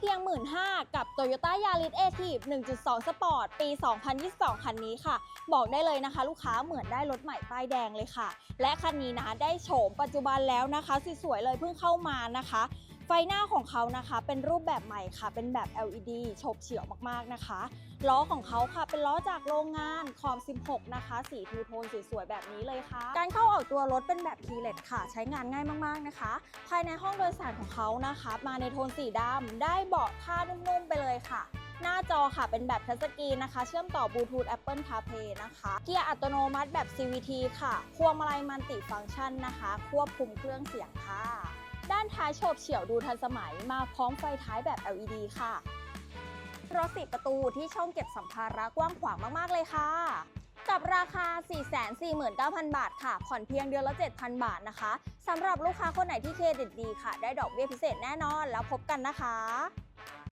เพียง 1 5ื่นกับ Toyota Yaris a t i v 1.2 Sport ปี 2022 คันนี้ค่ะ บอกได้เลยนะคะ ลูกค้าเหมือนได้รถใหม่ป้ายแดงเลยค่ะ และคันนี้นะได้โฉมปัจจุบันแล้วนะคะสวยๆเลยเพิ่งเข้ามานะคะ ไฟหน้าของเขานะคะเป็นรูปแบบใหม่ค่ะ เป็นแบบ LED โฉบเฉี่ยวมากๆนะคะ ล้อของเขาค่ะเป็นล้อจากโรงงานคอม 16 นะคะ สีทูโทนสวยๆ แบบนี้เลยค่ะ การเข้าออกตัวรถเป็นแบบคีเลตค่ะ ใช้งานง่ายมากๆนะคะ ภายในห้องโดยสารของเขานะคะ มาในโทนสีดำได้เบาะผ้านุ่มๆไปเลยค่ะหน้าจอค่ะเป็นแบบทัชสกรีนนะคะ เชื่อมต่อบลูทูธ Apple CarPlay นะคะ เกียร์อัตโนมัติแบบ CVT ค่ะ พวงมาลัยมันติฟังก์ชันนะคะ ควบคุมเครื่องเสียงค่ะ ด้านท้ายโฉบเฉี่ยวดูทันสมัยมาพร้อมไฟท้ายแบบ LED ค่ะ รถสี่ประตูที่ช่องเก็บสัมภาระกว้างขวางมาก ๆ เลยค่ะ กับราคา 449,000 บาทค่ะ ผ่อนเพียงเดือนละ 7,000 บาทนะคะสำหรับลูกค้าคนไหนที่เครดิตดีค่ะ ได้ดอกเบี้ยพิเศษแน่นอนแล้วพบกันนะคะ